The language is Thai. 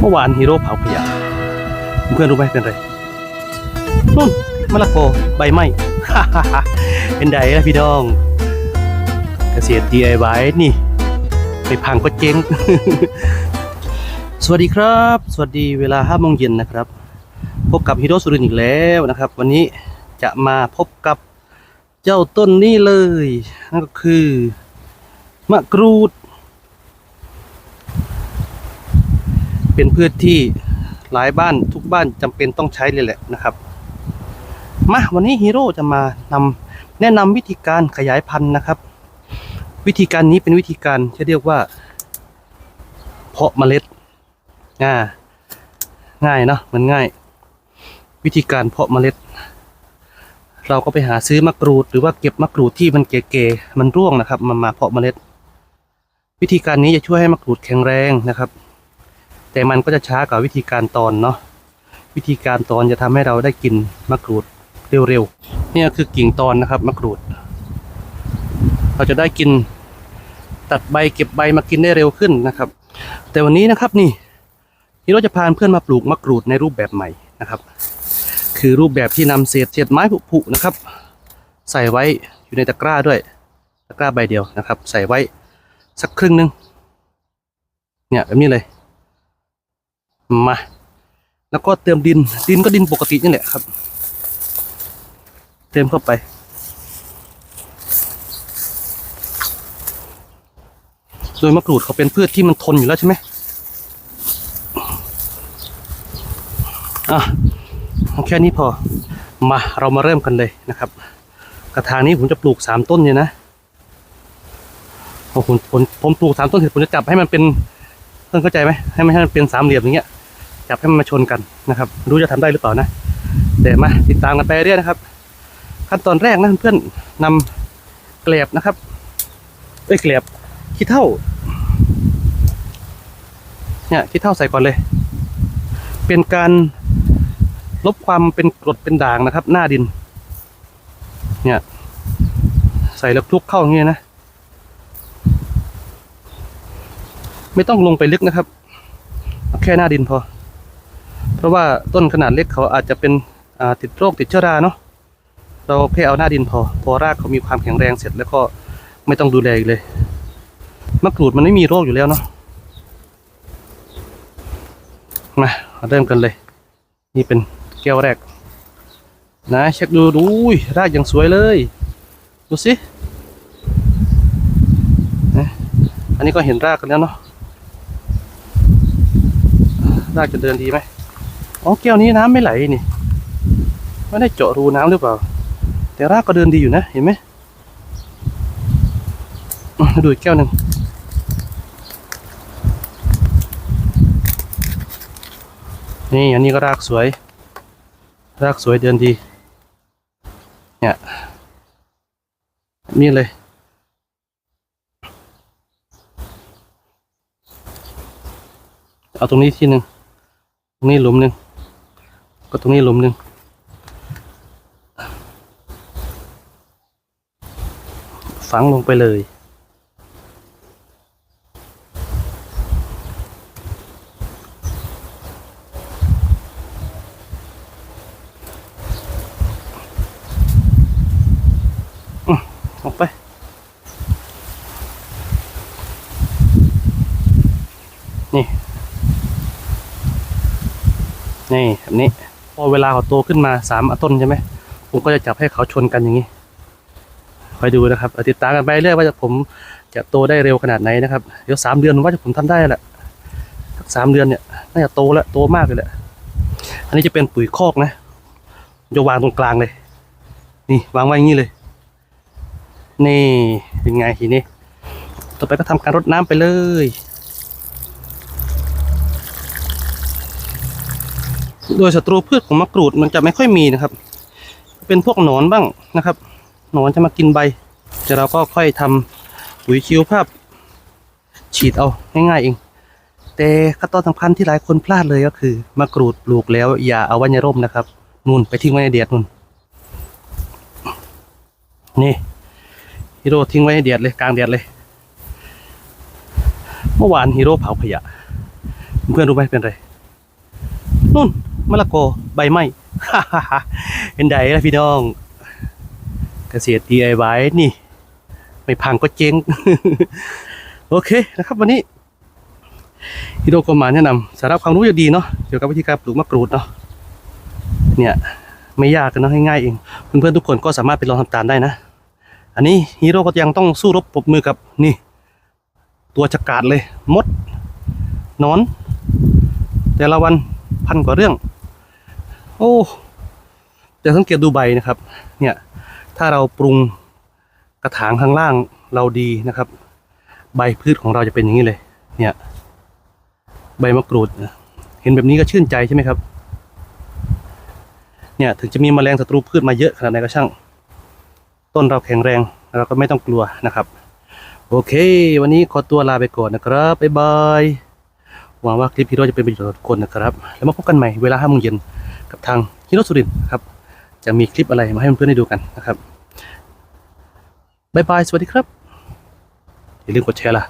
เมื่อวานฮีโร่เผาขยะเพื่อนรู้ไหมเป็นไรนู่นมะละกอใบไหม้เป็นไดล่ะพี่น้องเกษตร DIY นี่ ไปพังก็เจ๊ง สวัสดีครับ สวัสดีเวลา5โมงเย็นนะครับ พบกับฮีโร่สุรินทร์อีกแล้วนะครับ วันนี้จะมาพบกับเจ้าต้นนี้เลย นั่นก็คือมะกรูด เป็นพืชที่หลายบ้านทุกบ้านจำเป็นต้องใช้เลยแหละนะครับ มาวันนี้ฮีโร่จะมานำแนะนำวิธีการขยายพันธุ์นะครับ วิธีการนี้เป็นวิธีการที่เรียกว่า เพาะเมล็ดง่าง่ายเนาะมันง่าย วิธีการเพาะเมล็ด เราก็ไปหาซื้อมะกรูด หรือว่าเก็บมะกรูดที่มันเก๋ๆมันร่วงนะครับ มามาเพาะเมล็ด วิธีการนี้จะช่วยให้มะกรูดแข็งแรงนะครับ แต่มันก็จะช้ากว่าวิธีการตอนเนาะวิธีการตอนจะทำให้เราได้กินมะกรูดเร็วๆเนี่ยคือกิ่งตอนนะครับมะกรูด เราจะได้กินตัดใบเก็บใบมากินได้เร็วขึ้นนะครับ แต่วันนี้นะครับนี่ที่เราจะพาเพื่อนมาปลูกมะกรูดในรูปแบบใหม่นะครับ คือรูปแบบที่นำเศษเศษไม้ผุๆนะครับ ใส่ไว้อยู่ในตะกร้าด้วยตะกร้าใบเดียวนะครับ ใส่ไว้สักครึ่งหนึงเนี่ยแบบนี้เลย มา แล้วก็เติมดิน ดินก็ดินปกตินี่แหละครับ เติมเข้าไป โดยมะกรูดเขาเป็นพืชที่มันทนอยู่แล้วใช่ไหมอะเอแค่นี้พอ มาเรามาเริ่มกันเลยนะครับ กระถางนี้ผมจะปลูกสามต้นเนี่ยนะพอผมผมผมปลูกสามต้นเสร็จผมจะจับให้มันเป็นเพื่อนเข้าใจไหมให้มันให้มันเป็นสามเหลี่ยมอย่างเงี้ย จับให้มันมาชนกันนะครับรู้จะทำได้หรือเปล่านะแต่มาติดตามกันไปเรื่อยนะครับ ขั้นตอนแรกนะเพื่อนๆนำแกลบนะครับเอ้ยแกลบขี้เท่าเนี่ยขี้เท่าใส่ก่อนเลย เป็นการลบความเป็นกรดเป็นด่างนะครับ หน้าดิน เนี่ยใส่แล้วคลุกเข้าอย่างเงี้ยนะ ไม่ต้องลงไปลึกนะครับ แค่หน้าดินพอ เพราะว่าต้นขนาดเล็กเขาอาจจะเป็นติดโรคติดเชื้อราเนาะเราแค่เอาหน้าดินพอ พอรากเขามีความแข็งแรงเสร็จแล้วก็ไม่ต้องดูแลอีกเลยมะกรูดมันไม่มีโรคอยู่แล้วเนาะมาเริ่มกันเลย นี่เป็นแก้วแรก นะเช็คดูดูอุ้ยรากยังสวยเลย ดูสินะอันนี้ก็เห็นรากกันแล้วเนาะรากจะเดินดีไหม อ๋อแก้วนี้น้ำไม่ไหลนี่ไม่ได้เจาะรูน้ำหรือเปล่า แต่รากก็เดินดีอยู่นะ เห็นไหมดูอีกแก้วหนึ่งนี่อันนี้ก็รากสวย รากสวยเดินดี เนี่ยนี่เลย เอาตรงนี้ที่หนึ่งตรงนี้หลุมหนึ่ง ก็ตรงนี้หลุมหนึ่งฝังลงไปเลย ออกไป นี่ นี่แบบนี้ พอเวลาเขาโตขึ้นมาสามต้นใช่ไหมผมก็จะจับให้เขาชนกันอย่างนี้คอยดูนะครับติดตามกันไปเรื่อยว่าจะผมจะโตได้เร็วขนาดไหนนะครับเดี๋ยวสามเดือนว่าจะผมทำได้แหละสักสามเดือนเนี่ยน่าจะโตแล้วโตมากเลยแหละอันนี้จะเป็นปุ๋ยคอกนะจะวางตรงกลางเลย นี่วางไว้อย่างนี้เลย นี่เป็นไงทีนี้ต่อไปก็ทำการรดน้ำไปเลย โดยศัตรูพืชของมะกรูดมันจะไม่ค่อยมีนะครับ เป็นพวกหนอนบ้างนะครับหนอนจะมากินใบแต่เราก็ค่อยทำปุ๋ยชีวภาพ ฉีดเอาง่ายๆเอง แต่ขั้นตอนสำคัญที่หลายคนพลาดเลยก็คือมะกรูดปลูกแล้วอย่าเอาไว้ในร่มนะครับนู่นไปทิ้งไว้ในแดดนู่นนี่ฮีโร่ทิ้งไว้ให้แดดเลยกลางแดดเลย เมื่อวานฮีโร่เผาขยะ เพื่อนรู้ไหมเป็นไรนู่น มะละกอใบไหม้เห็นใดล่ะพี่น้อง เกษตร DIY นี่ ไม่พังก็เจ๊ง โอเคนะครับวันนี้ฮิโรก็มาแนะนำสาระความรู้จะดีเนาะเกี่ยวกับวิธีการปลูกมะกรูดเนาะเนี่ยไม่ยากกันเนาะง่ายๆเองเพื่อนๆทุกคนก็สามารถไปลองทำตามได้นะ อันนี้ฮีโร่ก็ยังต้องสู้รบปรบมือกับนี่ ตัวจักราดเลยมดนอน แต่ละวันพันกว่าเรื่อง โอ้แต่สังเกตดูใบนะครับ เนี่ย ถ้าเราปรุงกระถางข้างล่างเราดีนะครับ ใบพืชของเราจะเป็นอย่างนี้เลย เนี่ย ใบมะกรูด เห็นแบบนี้ก็ชื่นใจใช่ไหมครับ เนี่ย ถึงจะมีแมลงศัตรูพืชมาเยอะขนาดไหนก็ช่าง ต้นเราแข็งแรงเราก็ไม่ต้องกลัวนะครับ โอเค วันนี้ขอตัวลาไปก่อนนะครับบ๊ายบายหวังว่าคลิปฮีโรจะเป็นประโยชน์ต่อทุกคนนะครับ แล้วมาพบกันใหม่เวลาห้าโมงเย็น กับทางฮิโรสุรินครับ จะมีคลิปอะไรมาให้เพื่อนๆได้ดูกันนะครับบายบาย สวัสดีครับ อย่าลืมกดแชร์ล่ะ